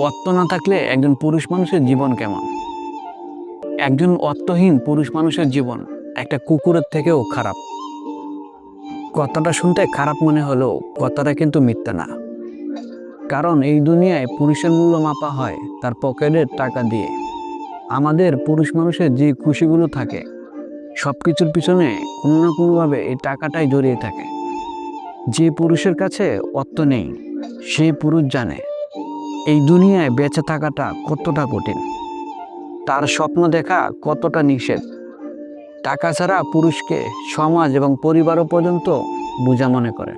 অর্থ না থাকলে একজন পুরুষ মানুষের জীবন কেমন? একজন অর্থহীন পুরুষ মানুষের জীবন একটা কুকুরের থেকেও খারাপ। কথাটা শুনতে খারাপ মনে হলেও কথাটা কিন্তু মিথ্যা না। কারণ এই দুনিয়ায় পুরুষের মূল্য মাপা হয় তার পকেটের টাকা দিয়ে। আমাদের পুরুষ মানুষের যে খুশিগুলো থাকে সব কিছুর পিছনে কোনো না কোনোভাবে এই টাকাটাই জড়িয়ে থাকে। যে পুরুষের কাছে অর্থ নেই সেই পুরুষ জানে। এই দুনিয়ায় বেঁচে থাকাটা কতটা কঠিন? তার স্বপ্ন দেখা কতটা নিষেধ? টাকা ছাড়া পুরুষকে সমাজ এবং পরিবারও পর্যন্ত বোঝা মনে করে।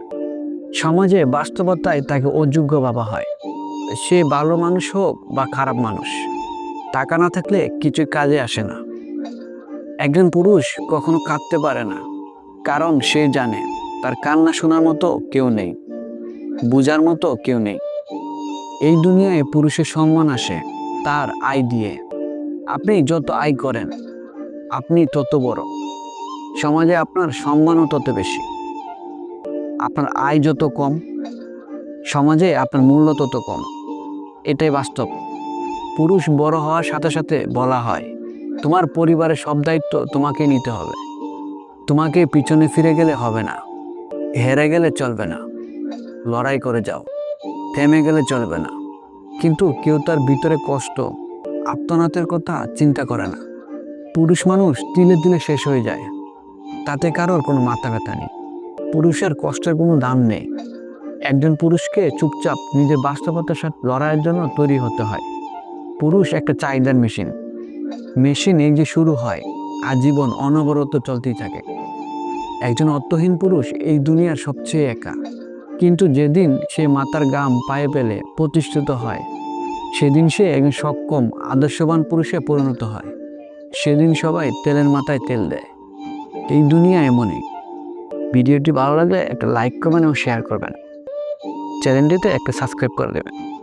সমাজে বাস্তবতায় তাকে অযোগ্য ভাবা হয়। সে ভালো মানুষ হোক বা খারাপ মানুষ, টাকা না থাকলে কিছুই কাজে আসে না। একজন পুরুষ কখনো কাঁদতে পারে না, কারণ সে জানে তার কান্না শোনার মতো কেউ নেই, বোঝার মতো কেউ নেই। এই দুনিয়ায় পুরুষের সম্মান আসে, তার আয় দিয়ে। আপনি যত আয় করেন, আপনি তত বড়। সমাজে আপনার সম্মানও তত বেশি। আপনার আয় যত কম, সমাজে আপনার মূল্য তত কম। এটাই বাস্তব। পুরুষ বড় হওয়ার সাথে সাথে বলা হয়, তোমার পরিবারের সব দায়িত্ব তোমাকে নিতে হবে। তোমাকে পিছনে ফিরে গেলে হবে না, হেরে গেলে চলবে না। লড়াই করে যাও। থেমে গেলে চলবে না। কিন্তু কেউ তার ভিতরে কষ্ট আত্মনাথের কথা চিন্তা করে না। পুরুষ মানুষ তিলে তিলে শেষ হয়ে যায়। তাতে কারোর কোনো মাথা ব্যথা নেই। পুরুষের কষ্টের কোনো দাম নেই। একজন পুরুষকে চুপচাপ নিজের বাস্তবতার সাথে লড়াইয়ের জন্য তৈরি হতে হয়। পুরুষ একটা চাহিদার মেশিন। মেশিন এই যে শুরু হয়, আজীবন অনবরত চলতেই থাকে। একজন অর্থহীন পুরুষ এই দুনিয়ার সবচেয়ে একা। কিন্তু যেদিন সে মাতার গাম পায়ে পেলে প্রতিষ্ঠিত হয়, সেদিন সে একজন সক্ষম, আদর্শবান পুরুষে পরিণত হয়। সেদিন সবাই তেলের মাথায় তেল দেয়। এই দুনিয়া এমনই। ভিডিওটি ভালো লাগলে একটা লাইক করবেন এবং শেয়ার করবেন। চ্যানেলটিতে একটা সাবস্ক্রাইব করে দেবেন।